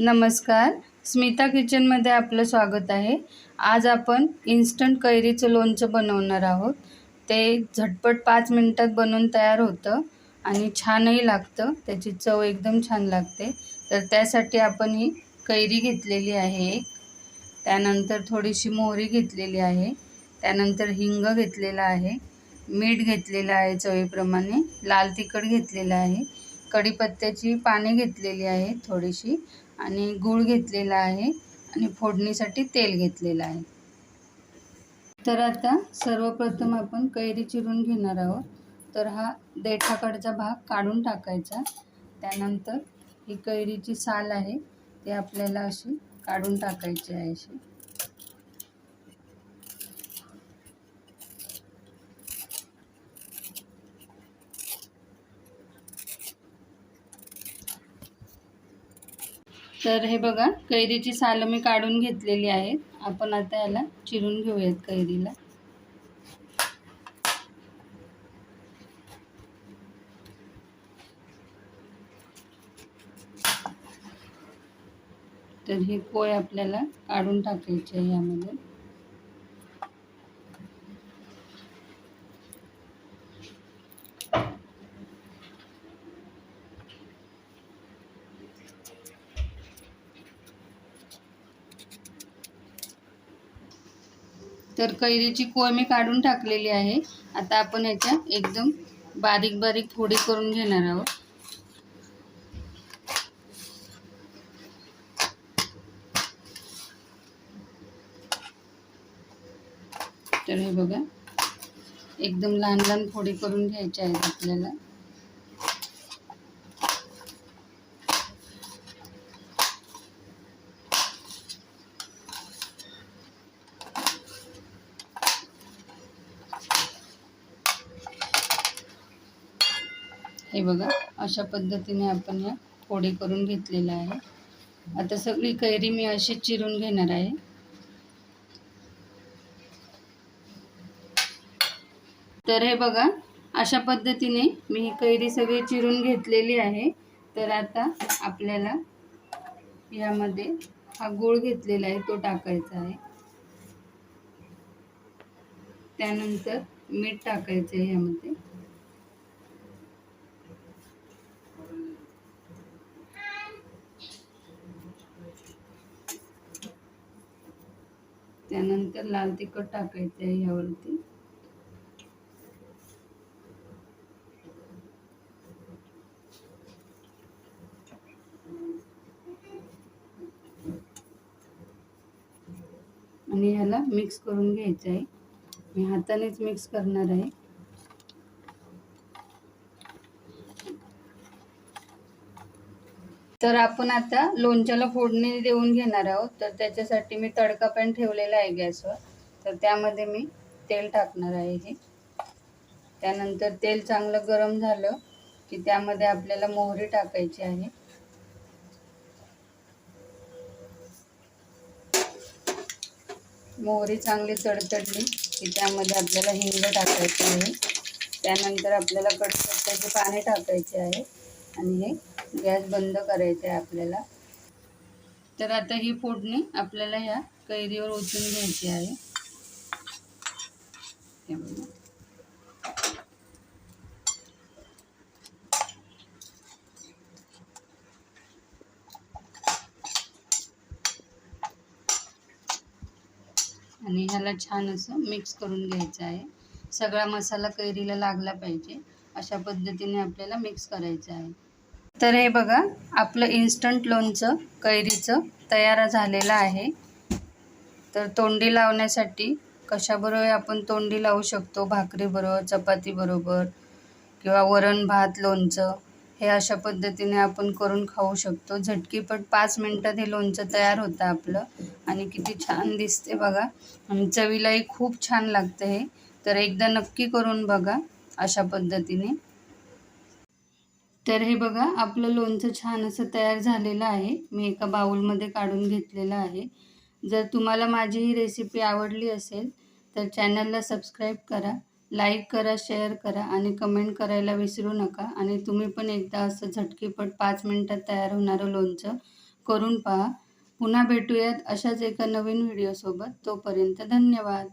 नमस्कार. स्मिता किचनमध्ये आपलं स्वागत आहे. आज आपण इन्स्टंट कैरीचं लोणचं बनवणार आहोत. ते झटपट पाच मिनटात बनवून तयार होतं आणि छानही लागतं. त्याची चव एकदम छान लागते. तर त्यासाठी आपण ही कैरी घेतलेली आहे एक. त्यानंतर थोडीशी मोहरी घेतलेली आहे. त्यानंतर हिंग घेतलेला आहे. मीठ घेतलेलं आहे चवीप्रमाणे. लाल तिखट घेतलेलं आहे. कढीपत्त्याची पाने घेतलेली आहे थोडीशी आणि गूळ घेतलेला आहे आणि फोडणीसाठी तेल घेतलेलं आहे. तर आता सर्वप्रथम आपण कैरी चिरून घेणार आहोत. तर हा देठाकडचा भाग काढून टाकायचा. त्यानंतर ही कैरीची साल आहे ती आपल्याला अशी काढून टाकायची आहे अशी. तर हे बघा कैरीची सालं मी काढून घेतलेली आहेत आपण आता याला चिरून घेऊयात कैरीला. तर ही पोय आपल्याला काढून टाकायची आहे यामध्ये. तर कैरीची कोय मी काढून टाकलेली आहे. आता आपण याच्या एकदम बारीक बारीक फोडी करून घेणार आहोत. तर हे बघा एकदम लहान लहान फोडी करून घ्यायच्या आहेत आपल्याला. हे बघा अशा पद्धतीने आपण या फोडे करून घेतलेला आहे. आता सगळी कैरी मी अशी चिरून घेणार आहे. तर हे बघा अशा पद्धतीने मी ही कैरी सगळी चिरून घेतलेली आहे. तर आता आपल्याला यामध्ये हा गूळ घेतलेला आहे तो टाकायचा आहे. त्यानंतर मीठ टाकायचं आहे यामध्ये. त्यानंतर लाल तिखट टाकायचं आहे यावरती. आणि ह्याला मिक्स करून घ्यायचं आहे. मी हातानेच मिक्स करणार आहे. तर आपण आता लोणच्याला फोडणी देऊन घेणार आहोत. तर त्याच्यासाठी मी तडका पॅन ठेवलेला आहे गॅसवर. तर त्यामध्ये मी तेल टाकणार आहे हे. त्यानंतर तेल चांगलं गरम झालं की त्यामध्ये आपल्याला मोहरी टाकायची आहे. मोहरी चांगली तडतडली की त्यामध्ये आपल्याला हिंग टाकायची आहे. त्यानंतर आपल्याला कडपत्त्याचे पाने टाकायचे आहे. आणि हे गॅस बंद करायचं आहे आपल्याला. तर आता ही फोडणी आपल्याला ह्या कैरीवर ओतून घ्यायची आहे. आणि ह्याला छान असं मिक्स करून घ्यायचं आहे. सगळा मसाला कैरीला लागला पाहिजे. अशा पद्धतीने आपल्याला मिक्स करायचा आहे. तर हे बघा आपलं इन्स्टंट लोणचं कैरीचं तयार झालेलं आहे. तर तोंडी लावण्यासाठी कशाबरोबर आपण तोंडी लावू शकतो? भाकरीबरोबर चपातीबरोबर किंवा वरण भात लोणचं हे अशा पद्धतीने आपण करून खाऊ शकतो. झटकीपट पाच मिनटात हे लोणचं तयार होतं आपलं. आणि किती छान दिसते बघा. आणि चवीलाही खूप छान लागतं हे. तर एकदा नक्की करून बघा अशा पद्धतीने. तर हे बघा आपलं लोणचं छान असं तयार झालेलं आहे. मी एका बाउलमध्ये काढून घेतलेलं आहे. जर तुम्हाला माझी ही रेसिपी आवडली असेल तर चॅनलला सबस्क्राईब करा लाईक करा शेअर करा आणि कमेंट करायला विसरू नका. आणि तुम्ही पण एकदा असं झटकीपट पाच मिनटात तयार होणारं लोणचं करून पहा. पुन्हा भेटूयात अशाच एका नवीन व्हिडिओसोबत तोपर्यंत धन्यवाद.